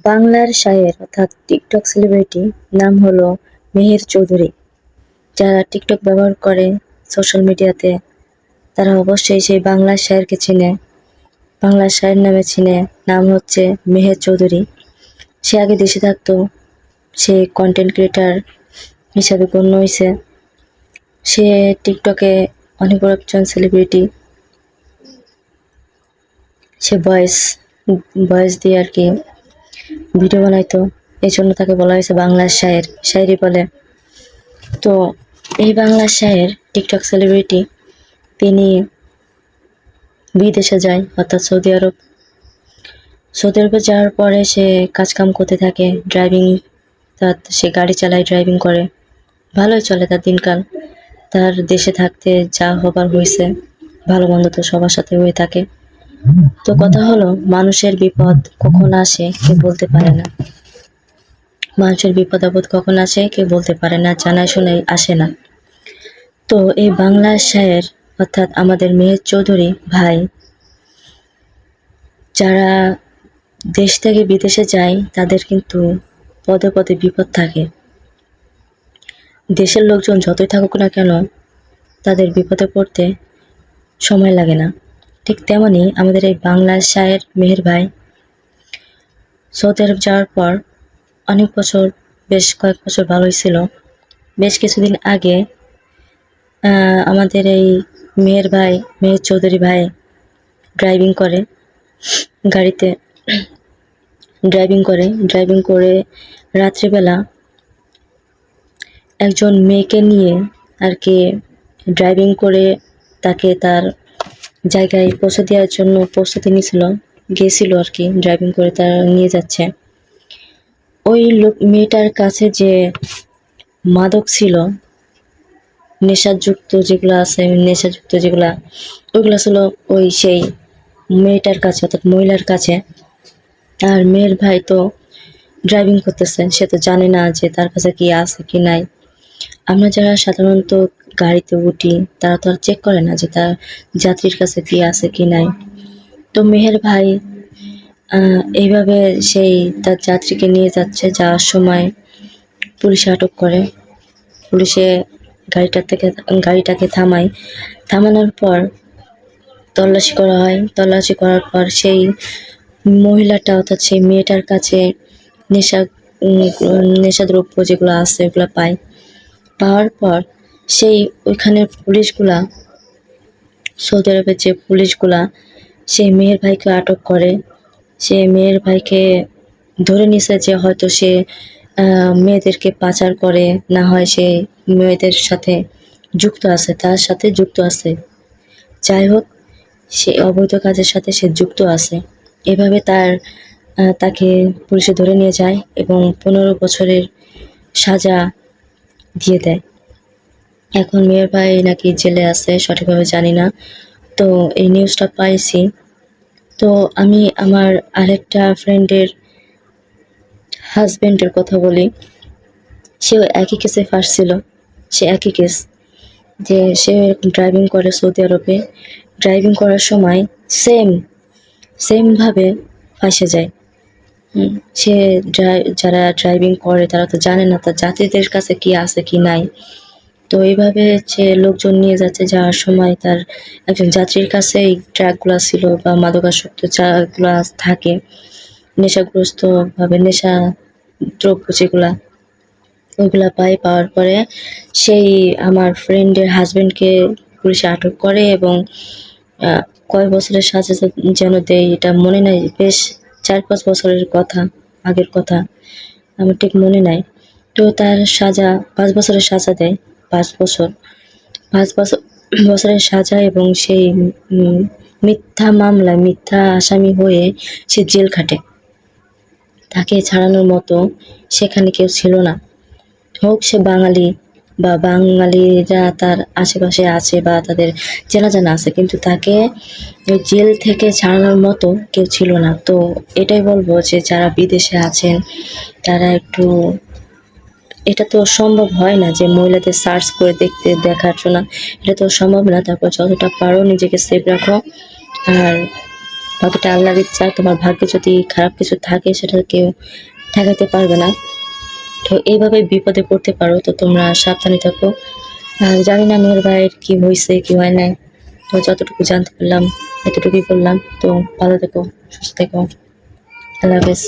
বাংলার শায়ের, অর্থাৎ TikTok celebrity নাম হলো মেহের চৌধুরী। যারা টিকটক ব্যবহার করে সোশ্যাল মিডিয়াতে তারা অবশ্যই সেই বাংলার শায়েরকে চিনে। বাংলার শায়ের নামে চিনে, নাম হচ্ছে মেহের চৌধুরী। সে আগে দেশে থাকতো, সে কন্টেন্ট ক্রিয়েটার হিসাবে গণ্য হয়েছে সে টিকটকে অনেক বড় একজন সেলিব্রিটি সে ভয়েস ভয়েস দিয়ে আর কি ভিডিও বানাইতো এই জন্য তাকে বলা হয়েছে বাংলার শায়ের। শায়েরি বলে। তো এই বাংলার শায়ের টিকটক সেলিব্রিটি তিনি বিদেশে যায়, অর্থাৎ সৌদি আরব। সৌদি আরবে যাওয়ার পরে সে কাজকাম করতে থাকে ড্রাইভিং তার সে গাড়ি চালায় ড্রাইভিং করে। ভালোই চলে তার দিনকাল। তার দেশে থাকতে যা হবার হয়েছে ভালো মন্দ তো সবার সাথে হয়ে থাকে। তো কথা হলো, মানুষের বিপদ কখন আসে কেউ বলতে পারে না। মানুষের বিপদ আপদ কখন আসে কেউ বলতে পারে না, জানায় শুনে আসে না। তো এই বাংলা শায়ের, অর্থাৎ আমাদের মেহের চৌধুরী ভাই, যারা দেশ থেকে বিদেশে যায়, তাদের কিন্তু পদে পদে বিপদ থাকে। দেশের লোকজন যতই থাকুক না কেন, তাদের বিপদে পড়তে সময় লাগে না। ঠিক তেমনি আমাদের এই বাংলার শায়ের মেহের ভাই সৌদি আরব যাওয়ার পর অনেক বছর, বেশ কয়েক বছর ভালোই ছিল। বেশ কিছুদিন আগে আমাদের এই মেয়ের ভাই, মেহের চৌধুরী ভাই ড্রাইভিং করে গাড়িতে। ড্রাইভিং করে ড্রাইভিং করে রাত্রিবেলা একজন মেয়েকে নিয়ে আর কি ড্রাইভিং করে তাকে তার জায়গায় পৌঁছে দেওয়ার জন্য প্রস্তুতি নিয়েছিল গিয়েছিল আর কি ড্রাইভিং করে তার নিয়ে যাচ্ছে। ওই লোক, মেয়েটার কাছে যে মাদক ছিল, নেশাযুক্ত যেগুলো আছে, নেশাযুক্ত যেগুলা, ওইগুলো ছিল ওই সেই মেয়েটার কাছে, অর্থাৎ মহিলার কাছে। আর মেয়ের ভাই তো ড্রাইভিং করতেছে, সে তো জানে না যে তার কাছে কি আছে কি নাই। আমরা যারা সাধারণত গাড়িতে উঠি, তারা তো আর চেক করে না যে তার যাত্রীর কাছে কি আছে কি নাই। তো মেহের ভাই এইভাবে সেই তার যাত্রীকে নিয়ে যাচ্ছে যাওয়ার সময় পুলিশে আটক করে। পুলিশে গাড়িটা থেকে গাড়িটাকে থামায়। থামানোর পর তল্লাশি করা হয়। তল্লাশি করার পর সেই মহিলাটা অর্থাৎ সেই মেয়েটার কাছে নেশা নেশাদ্রব্য যেগুলো আছে ওগুলো পায়। পাওয়ার পর সেই ওইখানের পুলিশগুলা, সৌদি আরবের যে পুলিশগুলা, সেই মেয়ের ভাইকে আটক করে। সে মেয়ের ভাইকে ধরে নিছে যে হয়তো সে মেয়েদেরকে পাচার করে, না হয় সে মেয়েদের সাথে যুক্ত আছে, তার সাথে যুক্ত আছে। যাই হোক, সে অবৈধ কাজের সাথে সে যুক্ত আছে। এভাবে তার তাকে পুলিশে ধরে নিয়ে যায় এবং পনেরো বছরের সাজা দিয়ে দেয়। এখন মেয়ের ভাই নাকি জেলে আছে, সঠিকভাবে জানি না। তো এই নিউজটা পাইছি। তো আমি আমার আরেকটা ফ্রেন্ডের হাজব্যান্ডের কথা বলি। সেও একই কেসে ফাঁসছিল সে একই কেস যে সে ড্রাইভিং করে সৌদি আরবে। ড্রাইভিং করার সময় সেম সেমভাবে ফাঁসে যায়। সে যারা ড্রাইভিং করে তারা তো জানে না তার যাত্রীদের কাছে কি আছে, কি নাই। তো এইভাবে যে লোকজন নিয়ে যাচ্ছে যাওয়ার সময় তার একজন যাত্রীর কাছে এই ট্র্যাকগুলো ছিল বা মাদকাসক্ত যাগুলো থাকে নেশাগ্রস্ত ভাবে নেশা, দ্রব্য যেগুলা, ওইগুলা পায় পাওয়ার পরে সেই আমার ফ্রেন্ডের হাজব্যান্ডকে পুলিশে আটক করে এবং কয় বছরের সাজা যেন দেয়, এটা মনে নাই, বেশ চার পাঁচ বছরের কথা, আগের কথা, আমার ঠিক মনে নাই। তো তার সাজা পাঁচ বছরের সাজা দেয়। পাঁচ বছর। পাঁচ বছর, বছরের সাজা এবং সেই মিথ্যা মামলায় মিথ্যা আসামি হয়ে সে জেল খাটে। তাকে ছাড়ানোর মতো সেখানে কেউ ছিল না। হোক সে বাঙালি বা বাঙালিরা তার আশেপাশে আছে বা তাদের চেনা জানা আছে, কিন্তু তাকে জেল থেকে ছাড়ানোর মতো কেউ ছিল না। তো এটাই বলব যে যারা বিদেশে আছেন, তারা একটু এটা তো সম্ভব হয় না যে মহিলাদের সার্চ করে দেখতে দেখার জন্য। এটা তো সম্ভব না, তারপর যতটা পারো নিজেকে সেভ রাখো। আর বাকিটা আল্লাহর ইচ্ছা, তোমার ভাগ্যে যদি খারাপ কিছু থাকে সেটা কেউ ঠেকাতে পারবে না। তো এইভাবে বিপদে পড়তে পারো, তো তোমরা সাবধানে থাকো। আর জানি না মেয়ের ভাইয়ের কী হয়েছে কি হয় নাই। তো যতটুকু জানতে পারলাম, এতটুকুই করলাম তো ভালো থেকো, সুস্থ থেকো। আল্লাহ হাফেজ।